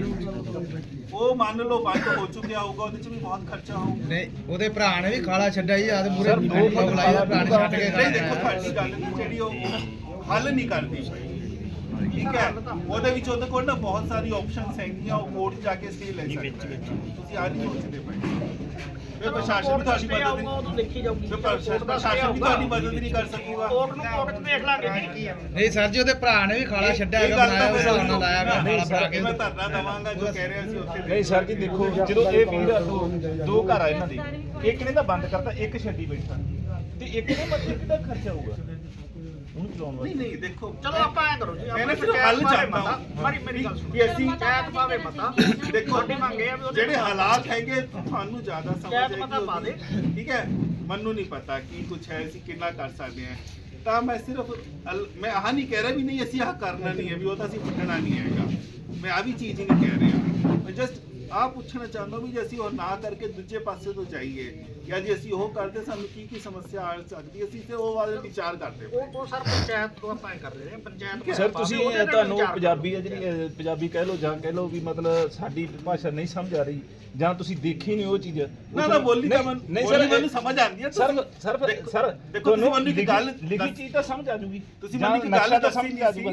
ਉਹ ਮੰਨ ਲਓ ਬੰਦ ਹੋ ਚੁੱਕਿਆ ਹੋਊਗਾ ਉਹਦੇ ਚ ਵੀ ਬਹੁਤ ਖਰਚਾ ਹੋਊਗਾ। ਨਹੀਂ ਉਹਦੇ ਭਰਾ ਨੇ ਵੀ ਖਾਲਾ ਛੱਡਿਆ ਜੀ ਆਦੇ ਮੂਰੇ ਬੁਲਾਈ ਦਾ ਭਰਾ ਨੇ ਛੱਡ ਕੇ ਨਹੀਂ ਦੇਖੋ ਖਾਲਾ ਤੁਹਾਡੀ ਗੱਲ ਨਹੀਂ ਜਿਹੜੀ ਉਹ ਹੱਲ ਨਹੀਂ ਕਰਦੀ। ਠੀਕ ਹੈ। ਉਹਦੇ ਵਿੱਚ ਉਹਦੇ ਕੋਲ ਨਾ ਬਹੁਤ ਸਾਰੀ ਆਪਸ਼ਨਸ ਹੈਗੀਆਂ ਉਹ ਕੋਰਟ ਜਾ ਕੇ ਸਟੇ ਲੈ ਸਕਦਾ ਹੈ। ਤੁਸੀਂ ਆ ਨਹੀਂ ਸੋਚਦੇ ਪਏ ਫਿਰ ਪ੍ਰਸ਼ਾਸਨ ਵੀ ਤੁਹਾਡੀ ਮਦਦ ਨਹੀਂ ਉਦੋਂ ਦੇਖੀ ਜਾਊਗੀ। ਫਿਰ ਪ੍ਰਸ਼ਾਸਨ ਪ੍ਰਸ਼ਾਸਨ ਵੀ ਤੁਹਾਡੀ ਮਦਦ ਨਹੀਂ ਕਰ ਸਕੂਗਾ। ਕੋਰਟ ਨੂੰ ਕੋਰਟ 'ਚ ਦੇਖ ਲਾਂਗੇ। ਜੀ ਨਹੀਂ ਸਰ ਜੀ ਉਹਦੇ ਭਰਾ ਨੇ ਵੀ ਖਾਲਾ ਛੱਡਿਆ ਹੈਗਾ ਬਣਾਇਆ ਉਸ ਹਿਸਾਬ ਨਾਲ ਲਾਇਆ ਹੈਗਾ ਖਾਲਾ ਭਰਾ ਕੇ। ਮੈਂ ਧਰਨਾ ਦਵਾਂਗਾ ਜੋ ਕਹਿ ਰਿਹਾ ਸੀ ਉੱਥੇ। ਨਹੀਂ ਸਰ ਜੀ ਦੇਖੋ ਜਦੋਂ ਇਹ ਵੀਰ ਦੋ- ਦੋ ਘਰ ਆ ਇਹਨਾਂ ਦੇ। ਇੱਕ ਨੇ ਤਾਂ ਬੰਦ ਕਰਤਾ ਇੱਕ ਛੱਡੀ ਬੈਠਾ। ਤੇ ਇੱਕ ਨੇ ਮਤਲਬ ਕਿੰਨਾ ਖਰਚਾ ਹੋਊਗਾ? ਉਹਨੂੰ ਚਲਾਉਣ ਨਹੀਂ ਵਾਸਤੇ ਨਹੀਂ ਦੇਖੋ ਚਲੋ ਆਪਾਂ ਐ ਕਰੋ ਜੀ ਆਪਾਂ ਸਿਰਫ ਹੱਲ ਚਾਹੁੰਦਾ। ਹਾਂ। ਮੇਰੀ ਮੇਰੀ ਗੱਲ ਸੁਣੋ। ਕਿ ਅਸੀਂ ਪੰਚਾਇਤ ਪਾਵੇ ਮਤਾ। ਦੇਖੋ ਤੁਹਾਡੀ ਮੰਗ ਆ ਵੀ ਉਹਦੇ ਜਿਹੜੇ ਹਾਲਾਤ ਹੈਗੇ ਤੁਹਾਨੂੰ ਜ਼ਿਆਦਾ ਸਮਝ ਹੈ ਪਤਾ ਪਾ ਦੇ। ਠੀਕ ਹੈ? ਮੈਨੂੰ ਨਹੀਂ ਪਤਾ ਕੀ ਕੁਝ ਹੈ ਅਸੀਂ ਕਿੰਨਾ ਕਰ ਸਕਦੇ ਹਾਂ। ਤਾਂ ਮੈਂ ਸਿਰਫ ਅਲ- ਮੈਂ ਆਹ ਨਹੀਂ ਕਹਿ ਰਿਹਾ ਵੀ ਨਹੀਂ ਅਸੀਂ ਆਹ ਕਰਨਾ ਨਹੀਂ ਹੈ ਵੀ ਉਹ ਤਾਂ ਅਸੀਂ ਪੁੱਛਣਾ ਨਹੀਂ ਹੈਗਾ। ਮੈਂ ਆ ਵੀ ਚੀਜ਼ ਹੀ ਨਹੀਂ ਕਹਿ ਰਿਹਾ। ਮੈਂ ਜਸਟ ਆ ਪੁੱਛਣਾ ਚਾਹੁੰਦਾ ਵੀ ਜੇ ਅਸੀਂ ਉਹ ਨਾ ਕਰਕੇ ਦੂਜੇ ਪਾਸੇ ਤੋਂ ਜਾਈਏ ਜਾਂ ਜੇ ਅਸੀਂ ਉਹ ਕਰਦੇ ਸਾਨੂੰ ਕੀ ਕੀ ਸਮੱਸਿਆ ਆ ਸਕਦੀ ਅਸੀਂ ਤੇ ਉਹ ਬਾਰੇ ਵਿਚਾਰ ਕਰਦੇ ਉਹ ਉਹ ਸਰ ਪੰਚਾਇਤ ਤੋਂ ਆਪਾਂ ਐ ਕਰ ਰਹੇ ਹਾਂ ਪੰਚਾਇਤ ਸਰ ਤੁਸੀਂ ਨਾਲ ਤੁਹਾਨੂੰ। ਪੰਜਾਬੀ ਹੈ ਜਿਹੜੀ ਅਹ, ਪੰਜਾਬੀ ਕਹਿ ਲਓ ਜਾਂ ਕਹਿ ਲਓ ਵੀ ਮਤਲਬ ਸਾਡੀ ਭਾਸ਼ਾ ਨਹੀਂ ਸਮਝ ਆ ਰਹੀ ਜਾਂ ਤੁਸੀਂ ਦੇਖੀ ਨਹੀਂ ਉਹ ਚੀਜ਼। ਨਾ ਨਾ ਬੋਲੀ ਤਾਂ ਮੈਨੂੰ ਨਹੀਂ ਸਰ ਮੈਨੂੰ ਸਮਝ ਆਉਂਦੀ ਹੈ ਸਰ ਸਰ ਦੇਖੋ- ਸਰ ਦੇਖੋ ਤੁਸੀਂ ਮੈਨੂੰ ਇੱਕ ਗੱਲ ਲਿਖੀ ਦੱਸ- ਚੀਜ਼ ਤਾਂ ਸਮਝ ਆ ਜੂਗੀ ਤੁਸੀਂ ਮੈਨੂੰ ਇੱਕ ਗੱਲ ਤਾਂ ਸਮਝ ਆ ਜੂਗਾ।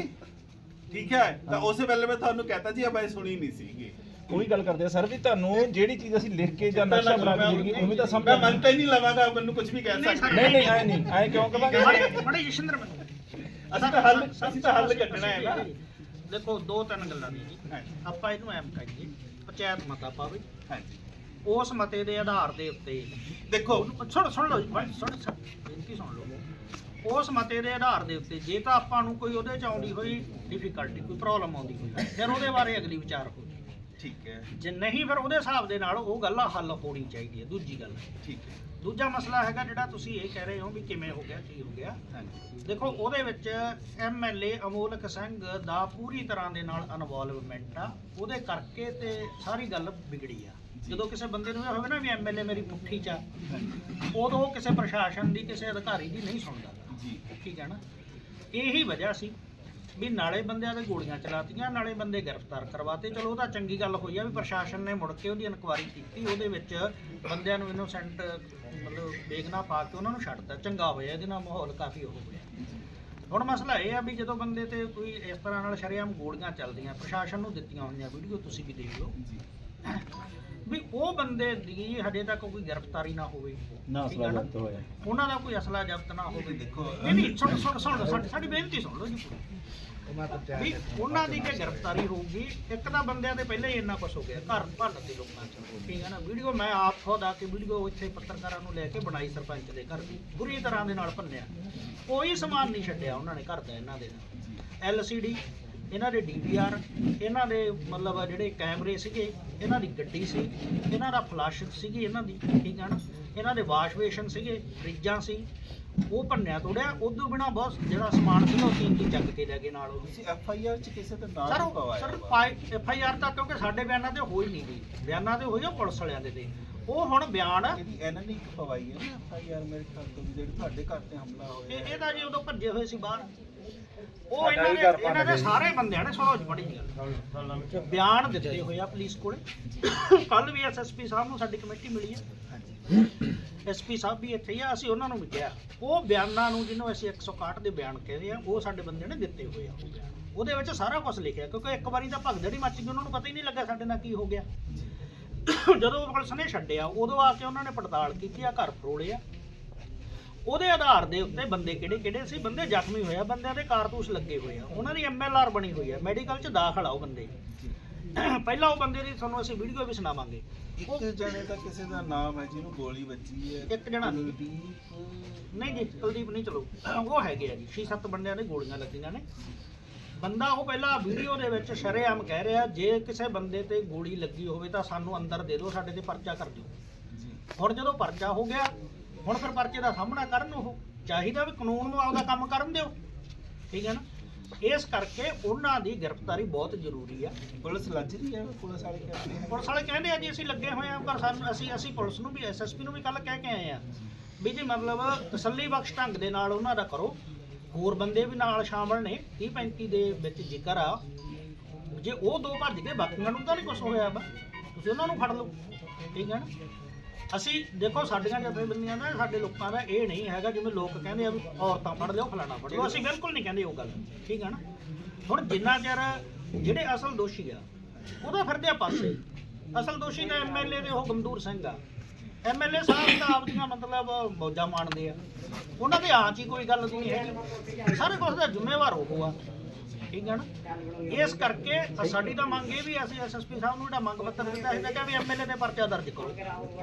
ਠੀਕ ਹੈ ਤਾਂ ਉਸੇ ਵੇਲੇ ਮੈਂ ਤੁਹਾਨੂੰ ਕਹਤਾ ਜੀ ਮੈਂ ਸੁਣੀ ਨਹੀਂ ਸੀਗੀ। ਉਹੀ ਗੱਲ ਕਰਦੇ ਆ ਸਰ ਵੀ ਤੁਹਾਨੂੰ ਜਿਹੜੀ ਚੀਜ਼ ਅਸੀਂ ਲਿਖ ਕੇ ਜਾਂ ਨਕਸ਼ਾ ਬਣਾ ਕੇ ਲਿਖੀਏ ਉਵੇਂ ਤਾਂ ਸਮਝ ਮੈਂ ਆ ਮੰਨ ਤਾਂ ਹੀ ਨਹੀਂ ਲਵਾਂਗਾ ਮੈਨੂੰ ਕੁਝ ਵੀ ਕਹਿ ਸਕਦੇ। ਨਹੀਂ ਨਹੀਂ ਐ ਨਹੀਂ ਐ ਕਿਉਂ ਕਵਾਂਗੇ? ਬੜੇ ਜਸ਼ਿੰਦਰ ਮੈਨੂੰ ਅਸੀਂ ਤਾਂ ਹੱਲ ਅਸੀਂ ਤਾਂ ਹੱਲ ਕੱਢਣਾ ਹੈ ਨਾ। ਦੇਖੋ ਦੋ ਤਿੰਨ ਗੱਲਾਂ ਨੇ ਜੀ। ਆਪਾਂ ਇਹਨੂੰ ਐਮ ਕਹੀਏ ਪੰਚਾਇਤ ਮਤਾ ਪਾਵੇ। ਹਾਂਜੀ। ਉਸ ਮਤੇ ਦੇ ਆਧਾਰ ਦੇ ਉੱਤੇ ਦੇਖੋ। ਸੁਣ ਸੁਣ ਲਓ ਜੀ ਬਾਈ, ਸੁਣ ਸੁਣ ਬੇਨਤੀ ਸੁਣ ਲਓ। ਉਸ ਮਤੇ ਦੇ ਆਧਾਰ ਦੇ ਉੱਤੇ ਜੇ ਤਾਂ ਆਪਾਂ ਨੂੰ ਕੋਈ ਉਹਦੇ ਚ ਆਉਂਦੀ ਹੋਈ ਡਿਫਿਕਲਟੀ ਕੋਈ ਪ੍ਰੋਬਲਮ ਆਉਂਦੀ ਹੋਈ ਫਿਰ ਉਹਦੇ ਬਾਰੇ ਅਗਲੀ ਵਿਚਾਰ ਹੋ ਠੀਕ ਹੈ। ਜੇ ਨਹੀਂ ਫਿਰ ਉਹਦੇ ਹਿਸਾਬ ਦੇ ਨਾਲ ਉਹ ਗੱਲ ਹੱਲ ਹੋਣੀ ਚਾਹੀਦੀ ਹੈ ਦੂਜੀ ਗੱਲ ਠੀਕ ਹੈ। ਦੂਜਾ ਮਸਲਾ ਹੈਗਾ ਜਿਹੜਾ ਤੁਸੀਂ ਇਹ ਕਹਿ ਰਹੇ ਹੋ ਵੀ ਕਿਵੇਂ ਹੋ ਗਿਆ ਕੀ ਹੋ ਗਿਆ। ਹਾਂਜੀ। ਦੇਖੋ ਉਹਦੇ ਵਿੱਚ ਐਮਐਲਏ ਅਮੋਲਕ ਸਿੰਘ ਦਾ ਪੂਰੀ ਤਰ੍ਹਾਂ ਦੇ ਨਾਲ ਇਨਵੋਲਵਮੈਂਟ ਆ। ਉਹਦੇ ਕਰਕੇ ਤੇ ਸਾਰੀ ਗੱਲ ਵਿਗੜੀ ਆ। ਜਦੋਂ ਕਿਸੇ ਬੰਦੇ ਨੂੰ ਇਹ ਹੋਵੇ ਨਾ ਵੀ ਐਮਐਲਏ ਮੇਰੀ ਮੁੱਠੀ 'ਚ ਆ ਉਦੋਂ ਉਹ ਕਿਸੇ ਪ੍ਰਸ਼ਾਸਨ ਦੀ ਕਿਸੇ ਅਧਿਕਾਰੀ ਦੀ ਨਹੀਂ ਸੁਣਦਾ। ਜੀ। ਠੀਕ ਹੈ ਨਾ। ਇਹੀ ਵਜ੍ਹਾ ਸੀ। ਵੀ ਨਾਲੇ ਬੰਦਿਆਂ ਦੇ ਗੋਲੀਆਂ ਚਲਾਤੀਆਂ, ਨਾਲੇ ਬੰਦੇ ਗ੍ਰਿਫਤਾਰ ਕਰਵਾਤੇ। ਚਲੋ, ਉਹ ਤਾਂ ਚੰਗੀ ਗੱਲ ਹੋਈ ਆ ਵੀ ਪ੍ਰਸ਼ਾਸਨ ਨੇ ਮੁੜ ਕੇ ਉਹਦੀ ਇਨਕੁਆਇਰੀ ਕੀਤੀ, ਉਹਦੇ ਵਿੱਚ ਬੰਦਿਆਂ ਨੂੰ ਇਨੋਸੈਂਟ ਮਤਲਬ ਬੇਗਨਾ ਪਾ ਕੇ ਉਹਨਾਂ ਨੂੰ ਛੱਡਤਾ ਚੰਗਾ ਹੋਇਆ, ਇਹਦੇ ਨਾਲ ਮਾਹੌਲ ਕਾਫੀ ਹੋ ਗਿਆ ਹੁਣ ਮਸਲਾ ਇਹ ਆ ਵੀ ਜਦੋਂ ਬੰਦੇ ਤੇ ਕੋਈ ਇਸ ਤਰ੍ਹਾਂ ਨਾਲ ਸ਼ਰੇਆਮ ਗੋਲੀਆਂ ਚੱਲਦੀਆਂ, ਪ੍ਰਸ਼ਾਸਨ ਨੂੰ ਦਿੱਤੀਆਂ ਹੋਈਆਂ ਵੀਡੀਓ, ਤੁਸੀਂ ਵੀ ਦੇਖ ਲਓ। ਵੀ ਉਹ ਬੰਦੇ ਦੀ ਹਜੇ ਤੱਕ ਕੋਈ ਗ੍ਰਿਫਤਾਰੀ ਨਾ ਹੋਵੇ। ਨਾ ਠੀਕ ਆ ਅਸਲਾ ਜ਼ਬਤ ਹੋਇਆ। ਉਹਨਾਂ ਦਾ ਕੋਈ ਅਸਲਾ ਜ਼ਬਤ ਨਾ ਹੋਵੇ। ਦੇਖੋ, ਨਹੀਂ ਨਹੀਂ ਸੁਣ ਸੁਣ ਸੁਣ ਲਓ, ਸਾਡੀ ਸਾਡੀ ਬੇਨਤੀ ਸੁਣ ਲਓ ਜੀ। ਵੀ ਉਹਨਾਂ ਦੀ ਜੇ ਗ੍ਰਿਫਤਾਰੀ ਹੋਊਗੀ ਇੱਕ ਤਾਂ ਬੰਦਿਆਂ ਦੇ ਪਹਿਲਾਂ ਹੀ ਇੰਨਾ ਕੁਝ ਹੋ ਗਿਆ ਘਰ ਭੰਨ ਤੇ ਲੋਕਾਂ ਚ। ਠੀਕ ਹੈ ਨਾ? ਵੀਡੀਓ ਮੈਂ ਆਪ ਖੁਦ ਆ ਕੇ ਵੀਡੀਓ ਇੱਥੇ ਪੱਤਰਕਾਰਾਂ ਨੂੰ ਲੈ ਕੇ ਬਣਾਈ ਸਰਪੰਚ ਦੇ ਘਰ ਦੀ ਬੁਰੀ ਤਰ੍ਹਾਂ ਦੇ ਨਾਲ ਭੰਨਿਆ। ਕੋਈ ਸਮਾਨ ਨਹੀਂ ਛੱਡਿਆ ਉਹਨਾਂ ਨੇ ਘਰ ਦਾ ਇਹਨਾਂ ਦੇ ਨਾਲ। ਐਲਸੀਡੀ ਇਹਨਾਂ ਦੇ ਡੀਵੀਆਰ ਇਹਨਾਂ ਦੇ ਮਤਲਬ ਜਿਹੜੇ ਕੈਮਰੇ ਸੀਗੇ ਇਹਨਾਂ ਦੀ ਗੱਡੀ ਸੀ ਇਹਨਾਂ ਦਾ ਫਲੱਸ਼ ਸੀਗੀ ਇਹਨਾਂ ਦੀ ਠੀਕ ਹੈ ਨਾ? ਇਹਨਾਂ ਦੇ ਵਾਸ਼ ਬੇਸ਼ਨ ਸੀਗੇ ਫਰਿੱਜਾਂ ਸੀ ਉਹ ਭੰਨਿਆ ਤੋੜਿਆ ਉਦੋਂ ਬਿਨਾ ਬਹੁਤ ਜਿਹੜਾ ਸਮਾਨ ਸੀ ਉਹ ਕੀਮਤੀ ਚੱਕ ਕੇ ਲੈ ਗਏ ਨਾਲ ਉਹ ਤੁਸੀਂ ਐਫ ਆਈ ਆਰ ਚ ਕਿਸੇ ਤੇ ਨਾਮ ਸਰ ਨਹੀਂ ਪਵਾਇਆ ਸਰ ਵਾ। ਐਫ ਆਈ ਆਰ ਤਾਂ ਕਿਉਂਕਿ ਸਾਡੇ ਬਿਆਨਾਂ ਤੇ ਹੋਈ ਨਹੀਂ ਗਈ। ਬਿਆਨਾਂ ਤੇ ਹੋਈ ਆ ਪੁਲਿਸ ਵਾਲਿਆਂ ਦੇ ਤੇ। ਉਹ ਹੁਣ ਬਿਆਨ ਇਹਦੀ ਇਹਨਾਂ ਨੇ ਇੱਕ ਪਵਾਈ ਹੈ ਨਾ ਐਫ ਆਈ ਆਰ ਮੇਰੇ ਖਿਆਲ ਤੋਂ ਵੀ ਜਿਹੜੀ ਤੁਹਾਡੇ ਘਰ ਤੇ ਹਮਲਾ ਹੋਇਆ ਇਹ ਇਹਦਾ ਜੀ ਉਦੋਂ ਭੱਜੇ ਹੋਏ ਸੀ ਬਾਹਰ। ਉਹ ਇਹਨਾਂ ਨੇ ਇਹਨਾਂ ਦੇ ਸਾਰੇ ਬੰਦਿਆਂ ਨੇ ਸੁਣੋ ਜੀ ਬੜੀ ਗੱਲ। ਬਿਆਨ ਦਿੱਤੇ ਹੋਏ ਆ ਪੁਲਿਸ ਕੋਲੇ। ਕੱਲ ਵੀ ਐਸਐਸਪੀ ਸਾਹਿਬ ਨੂੰ ਸਾਡੀ ਕਮੇਟੀ ਮਿਲੀ ਹੈ ਐਸਪੀ ਸਾਹਿਬ ਵੀ ਇੱਥੇ ਹੀ ਆ ਅਸੀਂ ਉਹਨਾਂ ਨੂੰ ਵੀ ਕਿਹਾ। ਉਹ ਬਿਆਨਾਂ ਨੂੰ ਜਿਹਨੂੰ ਅਸੀਂ 161 ਦੇ ਬਿਆਨ ਕਹਿੰਦੇ ਆ ਉਹ ਸਾਡੇ ਬੰਦੇ ਨੇ ਦਿੱਤੇ ਹੋਏ ਆ ਉਹਦੇ ਵਿੱਚ ਸਾਰਾ ਕੁਝ ਲਿਖਿਆ ਕਿਉਂਕਿ ਇੱਕ ਵਾਰੀ ਤਾਂ ਭਗਦੜੀ ਮੱਚ ਗਈ ਉਹਨਾਂ ਨੂੰ ਪਤਾ ਹੀ ਨਹੀਂ ਲੱਗਾ ਸਾਡੇ ਨਾਲ ਕੀ ਹੋ ਗਿਆ। ਜਦੋਂ ਪੁਲਿਸ ਨੇ ਛੱਡਿਆ ਉਦੋਂ ਆ ਕੇ ਉਹਨਾਂ ਨੇ ਪੜਤਾਲ ਕੀਤੀ ਆ ਘਰ ਫਰੋਲੇ ਆ। ਉਹਦੇ ਆਧਾਰ ਦੇ ਉੱਤੇ ਬੰਦੇ ਕਿਹੜੇ ਕਿਹੜੇ ਸੀ? ਬੰਦੇ ਜ਼ਖਮੀ ਹੋਏ ਆ ਬੰਦਿਆਂ ਦੇ ਕਾਰਤੂਸ ਲੱਗੇ ਹੋਏ ਆ। ਉਹਨਾਂ ਦੀ ਐਮਐਲਆਰ ਬਣੀ ਹੋਈ ਆ। ਮੈਡੀਕਲ 'ਚ ਦਾਖਲ ਆ ਉਹ ਬੰਦੇ। ਪਹਿਲਾਂ ਉਹ ਬੰਦੇ ਦੀ ਤੁਹਾਨੂੰ ਅਸੀਂ ਵੀਡੀਓ ਵੀ ਸੁਣਾਵਾਂਗੇ। ਇੱਕ ਜਣੇ ਦਾ ਕਿਸੇ ਦਾ ਨਾਮ ਹੈ ਜਿਹਨੂੰ ਗੋਲੀ ਵੱਜੀ ਹੈ। ਇੱਕ ਜਣਾ ਨਹੀਂ। ਜੀ ਕੁਲਦੀਪ ਨਹੀਂ ਚਲੋ। ਉਹ ਹੈਗੇ ਆ ਜੀ। 6-7 ਬੰਦਿਆਂ ਦੇ ਗੋਲੀਆਂ ਲੱਗੀਆਂ ਨੇ। ਬੰਦਾ ਉਹ ਪਹਿਲਾਂ ਵੀਡੀਓ ਦੇ ਵਿੱਚ ਸ਼ਰੇਆਮ ਕਹਿ ਰਿਹਾ ਜੇ ਕਿਸੇ ਬੰਦੇ ਤੇ ਗੋਲੀ ਲੱਗੀ ਹੋਵੇ ਤਾਂ ਸਾਨੂੰ ਅੰਦਰ ਦੇ ਦਿਓ ਸਾਡੇ ਤੇ ਪਰਚਾ ਕਰ ਦਿਓ। ਜੀ। ਹੁਣ ਜਦੋਂ ਪਰਚਾ ਹੋ ਗਿਆ ਹੁਣ ਫਿਰ ਪਰਚੇ ਦਾ ਸਾਹਮਣਾ ਕਰਨ ਉਹ। ਚਾਹੀਦਾ ਵੀ ਕਾਨੂੰਨ ਨੂੰ ਆਪਦਾ ਕੰਮ ਕਰਨ ਦਿਓ। ਠੀਕ ਹੈ ਨਾ? ਇਸ ਕਰਕੇ ਉਹਨਾਂ ਦੀ ਗ੍ਰਿਫਤਾਰੀ ਬਹੁਤ ਜ਼ਰੂਰੀ ਆ। ਪੁਲਿਸ ਲੱਜ ਰਹੀ ਹੈ ਪੁਲਿਸ ਵਾਲੇ ਕਹਿੰਦੇ ਨੇ। ਪੁਲਿਸ ਵਾਲੇ ਕਹਿੰਦੇ ਆ ਜੀ ਅਸੀਂ ਲੱਗੇ ਹੋਏ ਆ ਪਰ ਸਾਨੂੰ ਅਸੀਂ ਅਸੀਂ ਪੁਲਿਸ ਨੂੰ ਵੀ ਐਸਐਸਪੀ ਨੂੰ ਵੀ ਕੱਲ ਕਹਿ ਕੇ ਆਏ ਆ ਵੀ ਜੀ ਮਤਲਬ ਤਸੱਲੀ ਬਖਸ਼ ਢੰਗ ਦੇ ਨਾਲ ਉਹਨਾਂ ਦਾ ਕਰੋ। ਹੋਰ ਬੰਦੇ ਵੀ ਨਾਲ ਸ਼ਾਮਲ ਨੇ 30 35 ਦੇ ਵਿੱਚ ਜ਼ਿਕਰ ਆ। ਜੇ ਉਹ ਦੋ ਭੱਜ ਗਏ ਬਾਕੀਆਂ ਨੂੰ ਤਾਂ ਨਹੀਂ ਕੁਝ ਹੋਇਆ ਵਾ। ਤੁਸੀਂ ਉਹਨਾਂ ਨੂੰ ਫੜ ਲਓ। ਠੀਕ ਹੈ ਨਾ? ਅਸੀਂ ਦੇਖੋ ਸਾਡੀਆਂ ਜਥੇਬੰਦੀਆਂ ਦਾ, ਸਾਡੇ ਲੋਕਾਂ ਦਾ ਇਹ ਨਹੀਂ ਹੈਗਾ ਜਿਵੇਂ ਲੋਕ ਕਹਿੰਦੇ ਆ ਵੀ ਔਰਤਾਂ ਫੜ ਲਿਓ, ਫਲਾਣਾ ਫੜ ਲਿਓ। ਅਸੀਂ ਬਿਲਕੁਲ ਨਹੀਂ ਕਹਿੰਦੇ ਉਹ ਗੱਲ। ਠੀਕ ਹੈ ਨਾ? ਹੁਣ ਜਿੰਨਾ ਚਿਰ ਜਿਹੜੇ ਅਸਲ ਦੋਸ਼ੀ ਆ, ਉਹਦਾ ਫਿਰਦੇ ਆ ਪਾਸੇ। ਅਸਲ ਦੋਸ਼ੀ ਤਾਂ ਐਮਐਲਏ ਦੇ ਉਹ ਗਮਦੂਰ ਸਿੰਘ ਆ। ਐਮਐਲਏ ਸਾਹਿਬ ਤਾਂ ਆਪਦੀਆਂ ਮਤਲਬ ਮੌਜਾਂ ਮਾਣਦੇ ਆ। ਉਹਨਾਂ ਦੇ ਆਚ ਹੀ ਕੋਈ ਗੱਲ ਨਹੀਂ ਹੈ ਸਾਰੇ ਕੁਝ ਦਾ ਜ਼ਿੰਮੇਵਾਰ ਉਹ ਆ। ਠੀਕ ਹੈ ਨਾ? ਇਸ ਕਰਕੇ ਸਾਡੀ ਤਾਂ ਮੰਗ ਇਹ ਵੀ ਅਸੀਂ ਐਸਐਸਪੀ ਸਾਹਿਬ ਨੂੰ ਜਿਹੜਾ ਮੰਗ ਪੱਤਰ ਦਿੱਤਾ ਸੀ ਕਿ ਵੀ ਐਮਐਲਏ ਦੇ ਪਰਚਾ ਦਰਜ ਕਰੋ।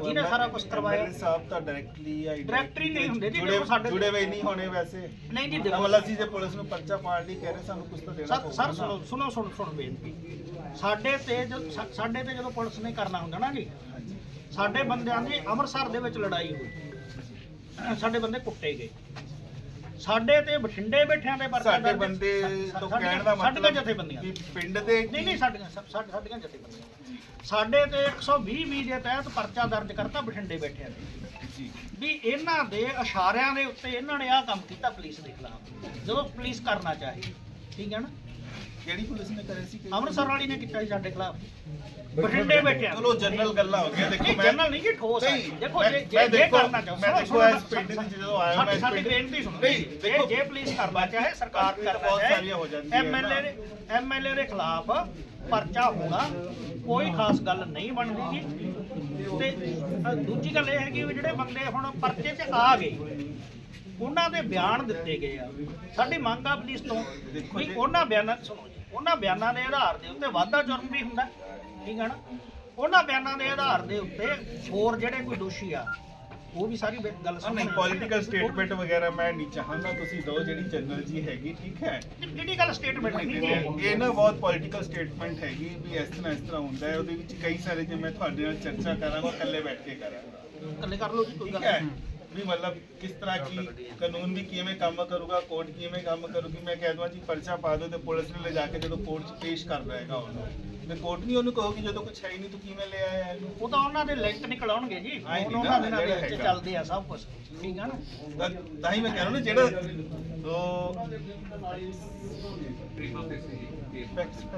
ਜਿਹਨੇ ਸਾਰਾ ਕੁਝ ਕਰਵਾਇਆ। ਸਾਹਿਬ ਤਾਂ ਡਾਇਰੈਕਟਲੀ ਜਾਂ Directly ਨਹੀਂ ਹੁੰਦੇ ਜੀ, ਦੇਖੋ ਸਾਡੇ- ਜੁੜੇ ਹੋਏ ਨਹੀਂ ਹੋਣੇ ਵੈਸੇ। ਨਹੀਂ ਜੀ ਦੇਖੋ। ਮਤਲਬ ਅਸੀਂ ਜੇ ਪੁਲਿਸ ਨੂੰ ਪਰਚਾ ਪਾਉਣ ਲਈ ਕਹਿ ਰਹੇ ਸਾਨੂੰ ਕੁਝ ਤਾਂ ਦੇਣਾ ਸਰ ਸਰ ਸੁਣੋ ਸੁਣੋ ਸੁਣ ਸੁਣ ਬੇਨਤੀ। ਸਾਡੇ ਤੇ ਸਾਡੇ ਤੇ ਜਦੋਂ ਪੁਲਿਸ ਨੇ ਕਰਨਾ ਹੁੰਦਾ ਨਾ ਜੀ ਸਾਡੇ ਬੰਦਿਆਂ ਦੀ ਅੰਮ੍ਰਿਤਸਰ ਦੇ ਵਿੱਚ ਲੜਾਈ ਹੋਈ। ਸਾਡੇ ਬੰਦੇ ਕੁੱਟੇ ਗਏ। ਸਾਡੇ ਤੇ ਬਠਿੰਡੇ ਬੈਠਿਆਂ ਦੇ ਪਰਚਾ ਸਾਡੇ ਦਰਜ- ਬੰਦੇ ਸਾ- ਤੋਂ ਸਾਡੀਆਂ- ਕਹਿਣ ਦਾ ਸਾਡੀਆਂ ਮਤਲਬ ਜਥੇਬੰਦੀਆਂ ਵੀ ਪਿੰਡ ਦੇ ਨਹੀਂ ਨਹੀਂ ਸਾਡੀਆਂ ਸਾ- ਸਾ- ਸਾਡੀਆਂ ਜਥੇਬੰਦੀਆਂ ਸਾਡੇ ਤੇ 120 ਵੀ ਦੇ ਤਹਿਤ ਪਰਚਾ ਦਰਜ ਕਰਤਾ ਬਠਿੰਡੇ ਬੈਠਿਆਂ ਦੇ ਜੀ। ਵੀ ਇਹਨਾਂ ਦੇ ਇਸ਼ਾਰਿਆਂ ਦੇ ਉੱਤੇ ਇਹਨਾਂ ਨੇ ਆਹ ਕੰਮ ਕੀਤਾ ਪੁਲਿਸ ਦੇ ਖਿਲਾਫ। ਜਦੋਂ ਪੁਲਿਸ ਕਰਨਾ ਚਾਹੇ ਠੀਕ ਹੈ ਨਾ? ਕਿਹੜੀ ਪੁਲਿਸ ਨੇ ਕਰਿਆ ਸੀ? ਅੰਮ੍ਰਿਤਸਰ ਵਾਲੀ ਨੇ ਕੀਤਾ ਸੀ ਸਾਡੇ ਖਿਲਾਫ। ਬਠਿੰਡੇ ਬੈਠਿਆ। ਚਲੋ ਜਨਰਲ ਗੱਲਾਂ ਹੋ ਗਈਆਂ ਦੇਖੋ ਮੈਂ ਜਨਰਲ ਨਹੀਂ ਜੀ ਠੋਸ ਹੈ ਨਹੀਂ, ਦੇਖੋ ਮੈਂ- ਜੇ ਮੈਂ ਜੇ ਦੇਖੋ- ਕਰਨਾ ਚਾਹੋ ਮੈਂ ਦੇਖੋ ਇਸ ਪਿੰਡ ਵਿੱਚ ਜਦੋਂ ਆਇਆ ਮੈਂ ਸਾਡੀ ਪਿੰਡ- ਬੇਨਤੀ ਸੁਣੋ। ਨਹੀਂ, ਜੇ ਦੇਖੋ- ਜੇ ਪੁਲਿਸ ਕਰਨਾ ਚਾਹੇ ਸਰਕਾਰ ਤਾਂ ਕਰਨਾ ਬਹੁਤ ਸਾਰੀਆਂ ਹੋ ਜਾਂਦੀਆਂ ਐਮਐਲਏ ਦੇ ਐਮਐਲਏ ਦੇ ਖਿਲਾਫ ਪਰਚਾ ਹੋਣਾ ਕੋਈ ਖਾਸ ਗੱਲ ਨਹੀਂ ਬਣਦੀ ਜੀ। ਤੇ ਅ, ਦੂਜੀ ਗੱਲ ਇਹ ਹੈਗੀ ਵੀ ਜਿਹੜੇ ਬੰਦੇ ਹੁਣ ਪਰਚੇ 'ਚ ਆ ਗਏ ਉਹਨਾਂ ਦੇ ਬਿਆਨ ਦਿੱਤੇ ਗਏ ਆ। ਸਾਡੀ ਮੰਗ ਆ ਪੁਲਿਸ ਤੋਂ ਵੀ ਉਹਨਾਂ ਬਿਆਨਾਂ ਸੁਣੋ ਜੀ ਉਹਨਾਂ ਬਿਆਨਾਂ ਦੇ ਆਧਾਰ ਦੇ ਉੱਤੇ ਵਾਧਾ ਜੁਰਮ ਵੀ ਹੁੰਦਾ ਠੀਕ ਹੈ ਨਾ? ਉਹਨਾਂ ਬਿਆਨਾਂ ਦੇ ਆਧਾਰ ਦੇ ਉੱਤੇ ਹੋਰ ਜਿਹੜੇ ਕੋਈ ਦੋਸ਼ੀ ਆ ਉਹ ਵੀ ਸਾਰੀ ਗੱਲ ਸਾਹਮਣੇ ਨਹੀਂ ਪੋਲੀਟੀਕਲ ਸਟੇਟਮੈਂਟ ਵਗੈਰਾ ਮੈਂ ਨਹੀਂ ਚਾਹਾਂਗਾ ਤੁਸੀਂ ਦੋ ਜਿਹੜੀ ਜਨਰਲ ਜੀ ਹੈਗੀ ਠੀਕ ਹੈ? ਜਿਹੜੀ ਗੱਲ ਸਟੇਟਮੈਂਟ ਨਹੀਂ ਇਹ ਨਾ ਬਹੁਤ ਪੋਲੀਟੀਕਲ ਸਟੇਟਮੈਂਟ ਹੈਗੀ ਵੀ ਇਸ ਤਰ੍ਹਾਂ ਇਸ ਤਰ੍ਹਾਂ ਹੁੰਦਾ ਹੈ ਉਹਦੇ ਵਿੱਚ ਕਈ ਸਾਰੇ ਜੇ ਮੈਂ ਤੁਹਾਡੇ ਨਾਲ ਚਰਚਾ ਕਰਾਂਗਾ ਇਕੱਲੇ ਬੈਠ ਕੇ ਕਰਾਂਗਾ। ਇਕੱਲੇ ਕਰ ਲਓ ਜੀ ਕੋਈ ਗੱਲ ਨਹੀਂ। ਵੀ ਮਤਲਬ ਕਿਸ ਤਰ੍ਹਾਂ ਕੀ ਕਾਨੂੰਨ ਵੀ ਕਿਵੇਂ ਕੰਮ ਕਰੂਗਾ ਕੋਰਟ ਕਿਵੇਂ ਕੰਮ ਕਰੂਗੀ ਮੈਂ ਕਹਿ ਦਵਾਂ ਜੀ ਪਰਚਾ ਪਾ ਦਿਓ ਤੇ ਪੁਲਿਸ ਨੇ ਲੈ ਜਾ ਕੇ ਜਦੋਂ ਕੋਰਟ 'ਚ ਪੇਸ਼ ਕਰ ਦੇਗਾ ਉਹਨੂੰ। ਤੇ ਕੋਰਟ ਨਹੀਂ ਉਹਨੂੰ ਕਹੋਗੀ ਜਦੋਂ ਕੁਝ ਹੈ ਹੀ ਨਹੀਂ ਤੂੰ ਕਿਵੇਂ ਲੈ ਆਇਆ ਇਹਨੂੰ? ਉਹ ਤਾਂ ਉਹਨਾਂ ਦੇ ਲਿੰਕ ਨਿਕਲ ਆਉਣਗੇ ਜੀ ਉਹਨਾਂ ਦੇ ਨਾਲ ਜਿਹੜਾ ਵਿੱਚ ਹੈਗਾ। ਚੱਲਦੇ ਆ ਸਭ ਕੁਝ ਠੀਕ ਆ ਨਾ? ਤਾਂ ਤਾਂ ਹੀ ਮੈਂ ਕਹਿ ਰਿਹਾ ਨਾ ਜਿਹੜਾ ਉਹ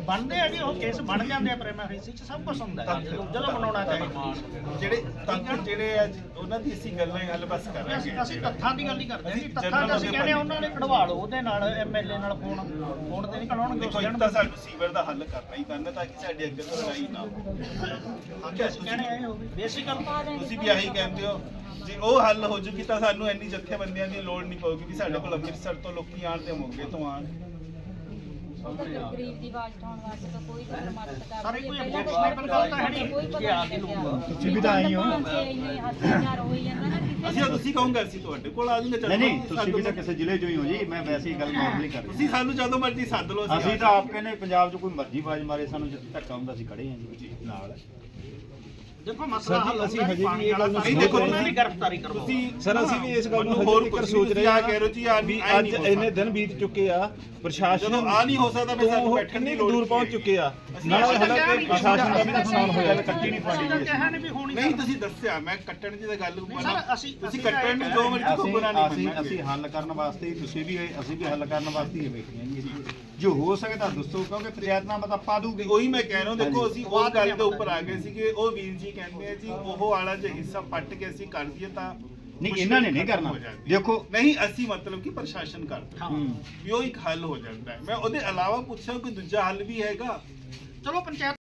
ਬਣਦੇ ਆ ਜੀ ਉਹ ਕੇਸ ਬਣ ਜਾਂਦੇ ਆ ਪ੍ਰੇਮਾ ਫੇਸੀ ਚ ਸਭ ਕੁਝ ਹੁੰਦਾ ਹੈ। ਜਦੋਂ ਬਣਾਉਣਾ ਚਾਹੀਦਾ। ਜਿਹੜੇ ਤੱਥ ਜਿਹੜੇ ਅੱਜ ਉਹਨਾਂ ਦੀ ਅਸੀਂ ਗੱਲਾਂ ਹੀ ਹੱਲ ਬਸ ਕਰ ਰਹੇ ਅਸੀਂ ਹਾਂ ਅਸੀਂ ਤੱਥਾਂ ਦੀ ਗੱਲ ਨਹੀਂ ਕਰਦੇ। ਜੀ ਅਸੀਂ ਤੱਥਾਂ ਦਾ ਅਸੀਂ ਕਹਿੰਦੇ ਆ ਉਹਨਾਂ ਨੇ ਕਢਵਾ ਲਓ ਉਹਦੇ ਨਾਲ ਐਮਐਲਏ ਨਾਲ ਫੋਨ ਫੋਨ ਤੇ ਨਹੀਂ ਕਢਾਉਣਗੇ ਇੱਕ ਤਾਂ ਸਾਨੂੰ ਸੀਵਰ ਦਾ ਹੱਲ ਕਰਨਾ ਹੀ ਪੈਂਦਾ ਤਾਂ ਕਿ ਸਾਡੇ ਅੱਗੇ ਤੋਂ ਲੜਾਈ ਨਾ ਹੋਵੇ। ਹੈ ਕਹਿੰਦੇ ਆ ਇਹ ਬੇਸਿਕਲ ਤੁਸੀਂ ਵੀ ਆਹੀ ਕਹਿੰਦੇ ਹੋ। ਜੇ ਉਹ ਹੱਲ ਹੋ ਜੂਗੀ ਤਾਂ ਸਾਨੂੰ ਇੰਨੀ ਜਥੇਬੰਦੀਆਂ ਦੀ ਲੋੜ ਨਹੀਂ ਪਊਗੀ ਵੀ ਸਾਡੇ ਕੋਲ ਅੰਮ੍ਰਿਤਸਰ ਤੋਂ ਲੋਕੀ ਆਣ ਤੇ ਮੋਗੇ ਤੋਂ ਆਣ ਗਰੀਬ ਦੀ ਆਵਾਜ਼ ਉਠਾਉਣ ਵਾਸਤੇ ਤਾਂ ਕੋਈ ਤਾਂ ਮਦਦ ਕਰ ਸਾਰੇ ਕੋਈ objectionable ਗੱਲ ਤਾਂ ਹੈ ਨਹੀਂ। ਕਿ ਆ ਕੇ ਲੋਕ ਤੁਸੀਂ ਵੀ ਤਾਂ ਆਈ ਹੋ। ਇੰਨੇ ਹਜ਼ਾਰ ਹੋਈ ਜਾਂਦਾ ਨਾ ਕਿਸੇ ਅਸੀਂ ਤੁਸੀਂ ਕਹੋਗੇ ਅਸੀਂ ਤੁਹਾਡੇ ਕੋਲ ਆ ਜਾਵਾਂਗੇ ਨਹੀਂ ਨਹੀਂ ਤੁਸੀਂ ਵੀ ਤਾਂ ਕਿਸੇ ਜ਼ਿਲ੍ਹੇ ਚੋਂ ਹੀ ਹੋ ਜੀ ਮੈਂ ਵੈਸੇ ਹੀ ਗੱਲ ਨਾਰਮਲੀ ਕਰ ਤੁਸੀਂ ਰਿਹਾ ਸਾਨੂੰ ਜਦੋਂ ਮਰਜ਼ੀ ਸੱਦ ਲਓ ਅਸੀਂ ਤਾਂ ਆਪ ਕਹਿੰਦੇ ਪੰਜਾਬ 'ਚ ਕੋਈ ਮਰਜ਼ੀ ਆਵਾਜ਼ ਮਾਰੇ ਸਾਨੂੰ ਜਿੱਥੇ ਧੱਕਾ ਹੁੰਦਾ ਅਸੀਂ ਖੜੇ ਹਾਂ ਜੀ। ਨਾਲ। ਦੇਖੋ ਮਸਲਾ ਹੱਲ ਅਸੀਂ ਹੁੰਦਾ ਹਜੇ ਵੀ ਪਾਣੀ ਇਹ ਗੱਲ ਨੂੰ ਵਾਲਾ ਨਹੀਂ ਦੇਖੋ ਉਹਨਾਂ ਦੀ ਤੁਸੀਂ- ਗ੍ਰਿਫਤਾਰੀ ਕਰਵਾਓ ਤੁਸੀਂ ਸਰ ਅਸੀਂ ਵੀ ਇਸ ਗੱਲ ਨੂੰ ਮੈਨੂੰ ਹੋਰ ਹੋਰ ਕੁਝ ਕੁਝ ਸੋਚ ਰਹੇ ਆ ਹਾਂ ਕਹਿ ਰਹੇ ਹੋ ਜੀ ਆ ਵੀ ਆ ਅੱਜ ਨਹੀਂ ਹੋ ਇੰਨੇ ਸਕਦਾ। ਦਿਨ ਬੀਤ ਚੁੱਕੇ ਆ ਪ੍ਰਸ਼ਾਸਨ ਜਦੋਂ ਆ ਨਹੀਂ ਹੋ ਸਕਦਾ ਫਿਰ ਸਾਨੂੰ ਤੋਂ ਬੈਠਣ ਕਿੰਨੀ ਦੀ ਕੁ ਲੋੜ ਦੂਰ ਕੀ ਪਹੁੰਚ ਹੈ? ਚੁੱਕੇ ਆ ਅਸੀਂ ਨਾਲ ਅਸੀਂ ਤਾਂ ਹਾਲਾਂਕਿ ਕਹਿ ਨਹੀਂ ਪ੍ਰਸ਼ਾਸਨ ਦਾ ਵੀ ਨੁਕਸਾਨ ਹੋਇਆ ਗੱਲ ਕੱਟੀ ਨਹੀਂ ਅਸੀਂ ਤਾਂ ਪਾਣੀ ਕਿਹਾ ਨਹੀਂ ਵੀ ਹੋਣੀ ਨਹੀਂ ਤੁਸੀਂ ਦੱਸਿਆ ਮੈਂ ਕੱਟਣ ਦੀ ਤਾਂ ਗੱਲ ਨਹੀਂ ਬਣਾ ਸਰ, ਅਸੀਂ- ਤੁਸੀਂ ਅਸੀਂ ਕੱਟਣ ਨੂੰ ਤਾਂ ਜੋ ਇਹ ਮਰਜ਼ੀ ਕੋਈ ਬੁਰਾ ਨਹੀਂ ਅਸੀਂ ਮੰਨਾਂਗੇ। ਅਸੀਂ ਹੱਲ ਕਰਨ ਵਾਸਤੇ ਤੁਸੀਂ ਵੀ ਅਸੀਂ ਵੀ ਹੱਲ ਕਰਨ ਵਾਸਤੇ ਹੀ ਹਾਂ ਜੀ ਜੋ ਹੋ ਸਕਦਾ ਦੱਸੋ ਕਿਉਂਕਿ ਪੰਚਾਇਤਨਾਮਾ ਤਾਂ ਪਾ ਤੇ ਦੂਗੇ ਉਹੀ ਮੈਂ ਕਹਿ ਰਿਹਾ ਦੇਖੋ ਹਾਂਜੀ। ਅਸੀਂ ਉਸ ਗੱਲ ਦੇ ਉੱਪਰ ਆ ਗਏ ਸੀਗੇ ਉਹ ਵੀਰ ਜੀ ਕਹਿੰਦੇ ਆ ਜੀ ਉਹ ਵਾਲਾ ਜੇ ਹਿੱਸਾ ਪੱਟ ਕੇ ਅਸੀਂ ਕਰ ਦਈਏ ਤਾਂ ਨਹੀਂ, ਇਹਨਾਂ ਨੇ ਨਹੀਂ ਮੁਸ਼ਕਿਲ ਕਰਨਾ। ਹੋ ਜਾਂਦੀ। ਹੈ। ਦੇਖੋ- ਨਹੀਂ ਅਸੀਂ ਮਤਲਬ ਕਿ ਪ੍ਰਸ਼ਾਸਨ ਕਰਦਾ ਹਾਂ ਹੂੰ। ਵੀ ਉਹ ਇੱਕ ਹੱਲ ਹੋ ਜਾਂਦਾ ਹੈ। ਮੈਂ ਉਹਦੇ ਇਲਾਵਾ ਪੁੱਛਿਆ ਕੋਈ ਦੂਜਾ ਹੱਲ ਵੀ ਹੈਗਾ? ਚਲੋ ਪੰਚਾਇਤ